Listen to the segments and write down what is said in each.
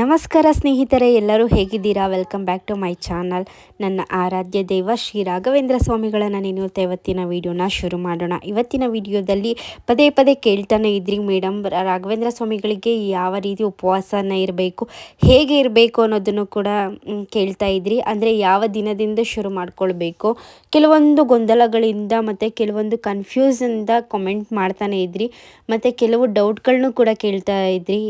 ನಮಸ್ಕಾರ ಸ್ನೇಹಿತರೆ, ಎಲ್ಲರೂ ಹೇಗಿದ್ದೀರಾ? Welcome back to my channel ನನ್ನ ಆರಾಧ್ಯ ದೇವ ಶ್ರೀ ರಾಘವೇಂದ್ರ ಸ್ವಾಮಿಗಳನ್ನು ನೆನೆಯುತ್ತಾ ಇವತ್ತಿನ ವಿಡಿಯೋನ ಶುರು ಮಾಡೋಣ. ಇವತ್ತಿನ ವಿಡಿಯೋದಲ್ಲಿ ಪದೇ ಪದೇ ಕೇಳ್ತಾನೆ ಇದ್ರಿ ಮೇಡಮ್ ರಾಘವೇಂದ್ರ ಸ್ವಾಮಿಗಳಿಗೆ ಯಾವ ರೀತಿ ಉಪವಾಸನ ಇರಬೇಕು, ಹೇಗೆ ಇರಬೇಕು ಅನ್ನೋದನ್ನು ಕೂಡ ಕೇಳ್ತಾ ಇದ್ರಿ. ಅಂದರೆ ಯಾವ ದಿನದಿಂದ ಶುರು ಮಾಡ್ಕೊಳ್ಬೇಕು? ಕೆಲವೊಂದು ಗೊಂದಲಗಳಿಂದ ಮತ್ತು ಕೆಲವೊಂದು ಕನ್ಫ್ಯೂಸಿಂದ ಕಮೆಂಟ್ ಮಾಡ್ತಾನೆ ಇದ್ರಿ. ಮತ್ತು ಕೆಲವು ಡೌಟ್ಗಳನ್ನೂ ಕೂಡ ಕೇಳ್ತಾ ಇದ್ರಿ.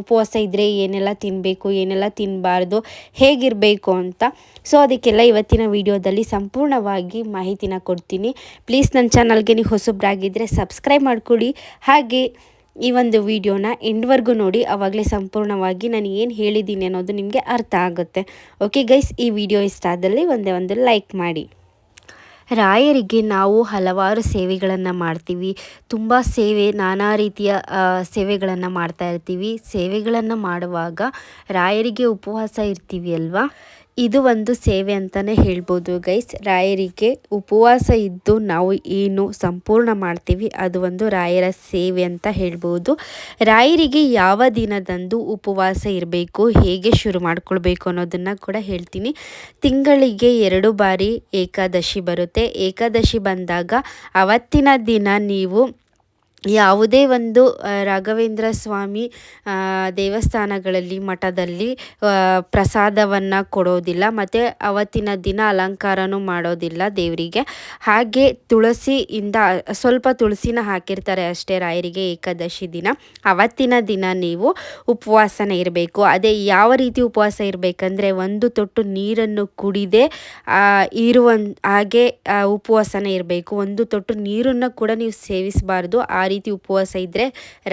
ಉಪವಾಸ ಇದ್ದರೆ ಏನೆಲ್ಲ ತಿನ್ನಬೇಕು ಏನೆಲ್ಲ ತಿನ್ನಬಾರ್ದು ಹೇಗಿರಬೇಕು ಅಂತ. ಸೊ ಅದಕ್ಕೆಲ್ಲ ಇವತ್ತಿನ ವಿಡಿಯೋದಲ್ಲಿ ಸಂಪೂರ್ಣವಾಗಿ ಮಾಹಿತಿನ ಕೊಡ್ತೀನಿ. ಪ್ಲೀಸ್ ನನ್ನ ಚಾನಲ್ಗೆ ನೀವು ಹೊಸಬ್ರಾಗಿದ್ದರೆ ಸಬ್ಸ್ಕ್ರೈಬ್ ಮಾಡ್ಕೊಳ್ಳಿ. ಹಾಗೆ ಈ ಒಂದು ವಿಡಿಯೋನ ಎಂಡ್ವರೆಗೂ ನೋಡಿ ಆವಾಗಲೇ ಸಂಪೂರ್ಣವಾಗಿ ನಾನು ಏನು ಹೇಳಿದ್ದೀನಿ ಅನ್ನೋದು ನಿಮಗೆ ಅರ್ಥ ಆಗುತ್ತೆ. ಓಕೆ ಗೈಸ್ ಈ ವಿಡಿಯೋ ಇಷ್ಟ ಆದಲ್ಲಿ ಒಂದೇ ಒಂದು ಲೈಕ್ ಮಾಡಿ. ರಾಯರಿಗೆ ನಾವು ಹಲವಾರು ಸೇವೆಗಳನ್ನು ಮಾಡ್ತೀವಿ. ತುಂಬ ಸೇವೆ, ನಾನಾ ರೀತಿಯ ಸೇವೆಗಳನ್ನು ಮಾಡ್ತಾ ಇರ್ತೀವಿ. ಸೇವೆಗಳನ್ನು ಮಾಡುವಾಗ ರಾಯರಿಗೆ ಉಪವಾಸ ಇರ್ತೀವಿ ಅಲ್ವಾ? ಇದು ಒಂದು ಸೇವೆ ಅಂತಲೇ ಹೇಳ್ಬೋದು ಗೈಸ್. ರಾಯರಿಗೆ ಉಪವಾಸ ಇದ್ದು ನಾವು ಏನು ಸಂಪೂರ್ಣ ಮಾಡ್ತೀವಿ, ಅದು ಒಂದು ರಾಯರ ಸೇವೆ ಅಂತ ಹೇಳ್ಬೋದು. ರಾಯರಿಗೆ ಯಾವ ದಿನದಂದು ಉಪವಾಸ ಇರಬೇಕು, ಹೇಗೆ ಶುರು ಮಾಡ್ಕೊಳ್ಬೇಕು ಅನ್ನೋದನ್ನು ಕೂಡ ಹೇಳ್ತೀನಿ. ತಿಂಗಳಿಗೆ ಎರಡು ಬಾರಿ ಏಕಾದಶಿ ಬರುತ್ತೆ. ಏಕಾದಶಿ ಬಂದಾಗ ಅವತ್ತಿನ ದಿನ ನೀವು ಯಾವುದೇ ಒಂದು ರಾಘವೇಂದ್ರ ಸ್ವಾಮಿ ದೇವಸ್ಥಾನಗಳಲ್ಲಿ, ಮಠದಲ್ಲಿ ಪ್ರಸಾದವನ್ನು ಕೊಡೋದಿಲ್ಲ, ಮತ್ತು ಅವತ್ತಿನ ದಿನ ಅಲಂಕಾರನೂ ಮಾಡೋದಿಲ್ಲ ದೇವರಿಗೆ. ಹಾಗೆ ತುಳಸಿಯಿಂದ, ಸ್ವಲ್ಪ ತುಳಸಿನ ಹಾಕಿರ್ತಾರೆ ಅಷ್ಟೇ ರಾಯರಿಗೆ ಏಕಾದಶಿ ದಿನ. ಅವತ್ತಿನ ದಿನ ನೀವು ಉಪವಾಸನ ಇರಬೇಕು. ಅದೇ ಯಾವ ರೀತಿ ಉಪವಾಸ ಇರಬೇಕಂದ್ರೆ ಒಂದು ತೊಟ್ಟು ನೀರನ್ನು ಕುಡಿದೇ ಇರುವ ಹಾಗೆ ಉಪವಾಸನ ಇರಬೇಕು. ಒಂದು ತೊಟ್ಟು ನೀರನ್ನು ಕೂಡ ನೀವು ಸೇವಿಸಬಾರ್ದು. ಆ ರೀತಿ ಉಪವಾಸ ಇದ್ದರೆ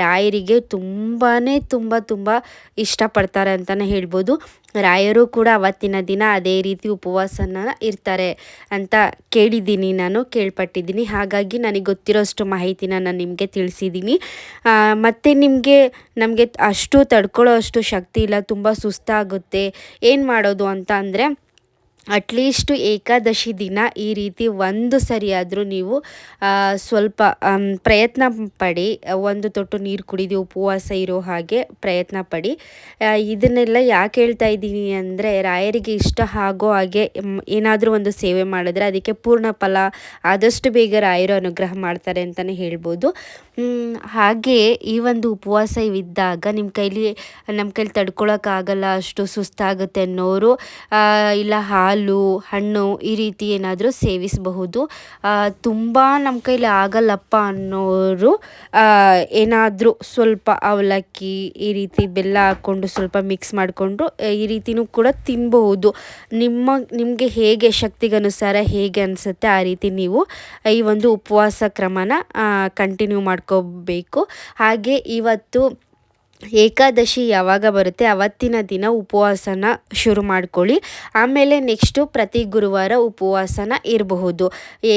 ರಾಯರಿಗೆ ತುಂಬಾ ತುಂಬ ತುಂಬ ಇಷ್ಟಪಡ್ತಾರೆ ಅಂತಲೇ ಹೇಳ್ಬೋದು. ರಾಯರು ಕೂಡ ಅವತ್ತಿನ ದಿನ ಅದೇ ರೀತಿ ಉಪವಾಸನ ಇರ್ತಾರೆ ಅಂತ ಕೇಳಿದ್ದೀನಿ ನಾನು, ಕೇಳ್ಪಟ್ಟಿದ್ದೀನಿ. ಹಾಗಾಗಿ ನನಗೆ ಗೊತ್ತಿರೋಷ್ಟು ಮಾಹಿತಿನ ನಾನು ನಿಮಗೆ ತಿಳಿಸಿದ್ದೀನಿ. ಮತ್ತು ನಿಮಗೆ, ನಮಗೆ ಅಷ್ಟು ತಡ್ಕೊಳ್ಳೋ ಅಷ್ಟು ಶಕ್ತಿ ಇಲ್ಲ, ತುಂಬ ಸುಸ್ತಾಗುತ್ತೆ. ಏನು ಮಾಡೋದು ಅಂತ ಅಂದರೆ ಅಟ್ಲೀಸ್ಟು ಏಕಾದಶಿ ದಿನ ಈ ರೀತಿ ಒಂದು ಸರಿಯಾದರೂ ನೀವು ಸ್ವಲ್ಪ ಪ್ರಯತ್ನ ಪಡಿ, ಒಂದು ತೊಟ್ಟು ನೀರು ಕುಡಿದು ಉಪವಾಸ ಇರೋ ಹಾಗೆ ಪ್ರಯತ್ನ ಪಡಿ. ಇದನ್ನೆಲ್ಲ ಯಾಕೆ ಹೇಳ್ತಾ ಇದ್ದೀನಿ ಅಂದರೆ ರಾಯರಿಗೆ ಇಷ್ಟ ಆಗೋ ಹಾಗೆ ಏನಾದರೂ ಒಂದು ಸೇವೆ ಮಾಡಿದ್ರೆ ಅದಕ್ಕೆ ಪೂರ್ಣ ಫಲ, ಆದಷ್ಟು ಬೇಗ ರಾಯರು ಅನುಗ್ರಹ ಮಾಡ್ತಾರೆ ಅಂತಲೇ ಹೇಳ್ಬೋದು. ಹಾಗೆಯೇ ಹಾಗೆ ಈ ಒಂದು ಉಪವಾಸ ಇದ್ದಾಗ ನಿಮ್ಮ ಕೈಲಿ, ನಮ್ಮ ಕೈಲಿ ತಡ್ಕೊಳಕ್ಕಾಗಲ್ಲ, ಅಷ್ಟು ಸುಸ್ತಾಗುತ್ತೆ ಅನ್ನೋರು ಇಲ್ಲ ಇಲ್ಲ ಹಾಲು, ಹಣ್ಣು ಈ ರೀತಿ ಏನಾದರೂ ಸೇವಿಸಬಹುದು. ತುಂಬ ನಮ್ಮ ಕೈಲಿ ಆಗಲ್ಲಪ್ಪ ಅನ್ನೋರು ಏನಾದರೂ ಸ್ವಲ್ಪ ಅವಲಕ್ಕಿ ಈ ರೀತಿ ಬೆಲ್ಲ ಹಾಕ್ಕೊಂಡು ಸ್ವಲ್ಪ ಮಿಕ್ಸ್ ಮಾಡಿಕೊಂಡು ಈ ರೀತಿನೂ ಕೂಡ ತಿನ್ನಬಹುದು ನಿಮ್ಮ, ನಿಮಗೆ ಹೇಗೆ ಶಕ್ತಿಗನುಸಾರ ಹೇಗೆ ಅನಿಸುತ್ತೆ ಆ ರೀತಿ ನೀವು ಈ ಒಂದು ಉಪವಾಸ ಕ್ರಮನ ಕಂಟಿನ್ಯೂ ಮಾಡ್ಕೋಬೇಕು. ಹಾಗೆ ಇವತ್ತು ಏಕಾದಶಿ ಯಾವಾಗ ಬರುತ್ತೆ ಅವತ್ತಿನ ದಿನ ಉಪವಾಸನ ಶುರು ಮಾಡ್ಕೊಳ್ಳಿ. ಆಮೇಲೆ ನೆಕ್ಸ್ಟು ಪ್ರತಿ ಗುರುವಾರ ಉಪವಾಸನ ಇರಬಹುದು.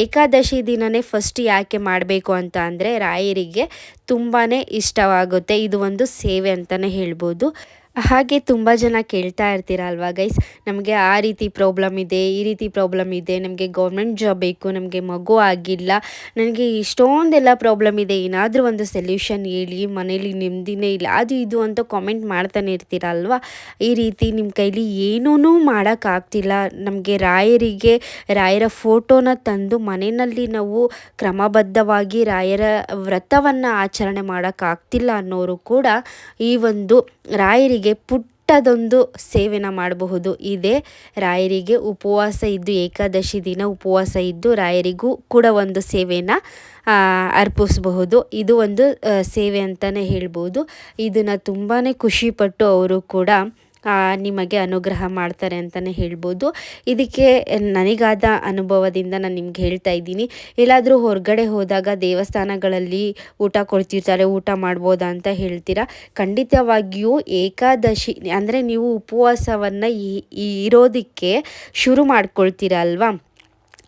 ಏಕಾದಶಿ ದಿನನೇ ಫಸ್ಟ್ ಯಾಕೆ ಮಾಡಬೇಕು ಅಂತ ಅಂದರೆ ರಾಯರಿಗೆ ತುಂಬಾ ಇಷ್ಟವಾಗುತ್ತೆ. ಇದು ಒಂದು ಸೇವೆ ಅಂತಲೇ ಹೇಳ್ಬೋದು. ಹಾಗೆ ತುಂಬ ಜನ ಕೇಳ್ತಾ ಇರ್ತೀರಲ್ವಾ ಗೈಸ್ ನಮಗೆ ಆ ರೀತಿ ಪ್ರಾಬ್ಲಮ್ ಇದೆ, ಈ ರೀತಿ ಪ್ರಾಬ್ಲಮ್ ಇದೆ, ನಮಗೆ ಗೌರ್ಮೆಂಟ್ ಜಾಬ್ ಬೇಕು, ನಮಗೆ ಮಗು ಆಗಿಲ್ಲ, ನನಗೆ ಇಷ್ಟೊಂದೆಲ್ಲ ಪ್ರಾಬ್ಲಮ್ ಇದೆ, ಏನಾದರೂ ಒಂದು ಸೊಲ್ಯೂಷನ್ ಹೇಳಿ, ಮನೇಲಿ ನೆಮ್ಮದಿನೇ ಇಲ್ಲ, ಅದು ಇದು ಅಂತ ಕಾಮೆಂಟ್ ಮಾಡ್ತಾನೆ ಇರ್ತೀರಲ್ವಾ ಈ ರೀತಿ ನಿಮ್ಮ ಕೈಲಿ ಏನೂ ಮಾಡೋಕ್ಕಾಗ್ತಿಲ್ಲ ನಮಗೆ ರಾಯರಿಗೆ, ರಾಯರ ಫೋಟೋನ ತಂದು ಮನೆಯಲ್ಲಿ ನಾವು ಕ್ರಮಬದ್ಧವಾಗಿ ರಾಯರ ವ್ರತವನ್ನು ಆಚರಣೆ ಮಾಡೋಕ್ಕಾಗ್ತಿಲ್ಲ ಅನ್ನೋರು ಕೂಡ ಈ ಒಂದು ರಾಯರಿಗೆ ಪುಟ್ಟದೊಂದು ಸೇವೆನ ಮಾಡಬಹುದು. ಇದೆ ರಾಯರಿಗೆ ಉಪವಾಸ ಇದ್ದು ಏಕಾದಶಿ ದಿನ ಉಪವಾಸ ಇದ್ದು ರಾಯರಿಗೂ ಕೂಡ ಒಂದು ಸೇವೆನ ಆ, ಅರ್ಪಿಸಬಹುದು. ಇದು ಒಂದು ಸೇವೆ ಅಂತಲೇ ಹೇಳ್ಬೋದು. ಇದನ್ನು ತುಂಬಾ ಖುಷಿಪಟ್ಟು ಅವರು ಕೂಡ ನಿಮಗೆ ಅನುಗ್ರಹ ಮಾಡ್ತಾರೆ ಅಂತಲೇ ಹೇಳ್ಬೋದು. ಇದಕ್ಕೆ ನನಗಾದ ಅನುಭವದಿಂದ ನಾನು ನಿಮ್ಗೆ ಹೇಳ್ತಾ ಇದ್ದೀನಿ. ಎಲ್ಲಾದರೂ ಹೊರಗಡೆ ಹೋದಾಗ ದೇವಸ್ಥಾನಗಳಲ್ಲಿ ಊಟ ಕೊಡ್ತಿರ್ತಾರೆ, ಊಟ ಮಾಡ್ಬೋದಾ ಅಂತ ಹೇಳ್ತೀರಾ? ಖಂಡಿತವಾಗಿಯೂ ಏಕಾದಶಿ, ಅಂದರೆ ನೀವು ಉಪವಾಸವನ್ನು ಇರೋದಕ್ಕೆ ಶುರು ಮಾಡ್ಕೊಳ್ತೀರಾ ಅಲ್ವಾ?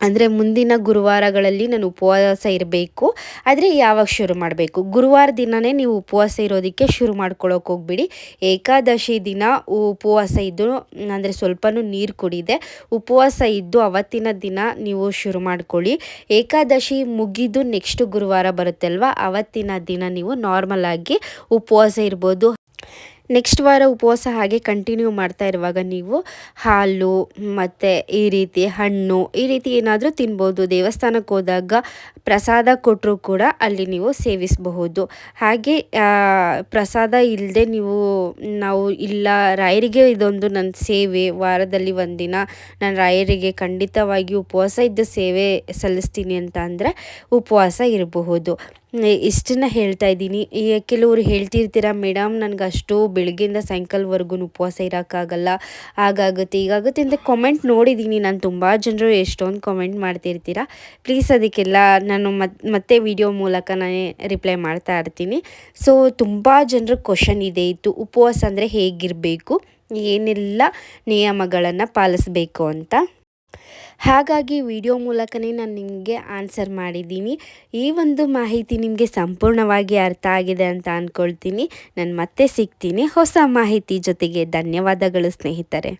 ಅಂದರೆ ಮುಂದಿನ ಗುರುವಾರಗಳಲ್ಲಿ ನಾನು ಉಪವಾಸ ಇರಬೇಕು. ಆದರೆ ಯಾವಾಗ ಶುರು ಮಾಡಬೇಕು? ಗುರುವಾರ ದಿನವೇ ನೀವು ಉಪವಾಸ ಇರೋದಕ್ಕೆ ಶುರು ಮಾಡ್ಕೊಳ್ಳೋಕೆ ಹೋಗ್ಬಿಡಿ. ಏಕಾದಶಿ ದಿನ ಉಪವಾಸ ಇದ್ದು, ಅಂದರೆ ಸ್ವಲ್ಪನೂ ನೀರು ಕುಡಿದೆ. ಉಪವಾಸ ಇದ್ದು ಅವತ್ತಿನ ದಿನ ನೀವು ಶುರು ಮಾಡ್ಕೊಳ್ಳಿ. ಏಕಾದಶಿ ಮುಗಿದು ನೆಕ್ಸ್ಟ್ ಗುರುವಾರ ಬರುತ್ತಲ್ವ? ಅವತ್ತಿನ ದಿನ ನೀವು ನಾರ್ಮಲ್ ಆಗಿ ಉಪವಾಸ ಇರ್ಬೋದು. ನೆಕ್ಸ್ಟ್ ವಾರ ಉಪವಾಸ ಹಾಗೆ ಕಂಟಿನ್ಯೂ ಮಾಡ್ತಾ ಇರುವಾಗ ನೀವು ಹಾಲು, ಮತ್ತು ಈ ರೀತಿ ಹಣ್ಣು, ಈ ರೀತಿ ಏನಾದರೂ ತಿನ್ಬೋದು. ದೇವಸ್ಥಾನಕ್ಕೆ ಹೋದಾಗ ಪ್ರಸಾದ ಕೊಟ್ಟರೂ ಕೂಡ ಅಲ್ಲಿ ನೀವು ಸೇವಿಸಬಹುದು. ಹಾಗೆ ಪ್ರಸಾದ ಇಲ್ಲದೆ ನೀವು, ನಾವು ಇಲ್ಲ, ರಾಯರಿಗೆ ಇದೊಂದು ನನ್ನ ಸೇವೆ. ವಾರದಲ್ಲಿ ಒಂದಿನ ನಾನು ರಾಯರಿಗೆ ಖಂಡಿತವಾಗಿ ಉಪವಾಸ ಇದ್ದ ಸೇವೆ ಸಲ್ಲಿಸ್ತೀನಿ ಅಂತ ಅಂದರೆ ಉಪವಾಸ ಇರಬಹುದು. ಇಷ್ಟನ್ನ ಹೇಳ್ತಾ ಇದ್ದೀನಿ. ಕೆಲವರು ಹೇಳ್ತಿರ್ತೀರ ಮೇಡಮ್ ನನಗೆ ಅಷ್ಟು ಬೆಳಗ್ಗೆಯಿಂದ ಸಾಯಂಕಾಲವರೆಗೂ ಉಪವಾಸ ಇರೋಕ್ಕಾಗಲ್ಲ ಹಾಗಾಗುತ್ತೆ, ಹೀಗಾಗುತ್ತೆ ಅಂತ ಕಾಮೆಂಟ್ ನೋಡಿದ್ದೀನಿ ನಾನು ತುಂಬ ಜನರು. ಎಷ್ಟೊಂದು ಕಾಮೆಂಟ್ ಮಾಡ್ತಿರ್ತೀರ. ಪ್ಲೀಸ್ ಅದಕ್ಕೆಲ್ಲ ನಾನು ಮತ್, ಮತ್ತೆ ವಿಡಿಯೋ ಮೂಲಕ ನಾನೇ ರಿಪ್ಲೈ ಮಾಡ್ತಾ ಇರ್ತೀನಿ. ಸೊ ತುಂಬ ಜನರ ಕ್ವಶನ್ ಇದೆ ಇತ್ತು. ಉಪವಾಸ ಅಂದರೆ ಹೇಗಿರಬೇಕು? ಏನೆಲ್ಲ ನಿಯಮಗಳನ್ನು ಪಾಲಿಸಬೇಕು ಅಂತ. ಹಾಗಾಗಿ ವಿಡಿಯೋ ಮೂಲಕನೇ ನಾನು ನಿಮಗೆ ಆನ್ಸರ್ ಮಾಡಿದ್ದೀನಿ. ಈ ಒಂದು ಮಾಹಿತಿ ನಿಮಗೆ ಸಂಪೂರ್ಣವಾಗಿ ಅರ್ಥ ಆಗಿದೆ ಅಂತ ಅಂದ್ಕೊಳ್ತೀನಿ ನಾನು ಮತ್ತೆ ಸಿಗ್ತೀನಿ. ಹೊಸ ಮಾಹಿತಿ ಜೊತೆಗೆ ಧನ್ಯವಾದಗಳು ಸ್ನೇಹಿತರೆ.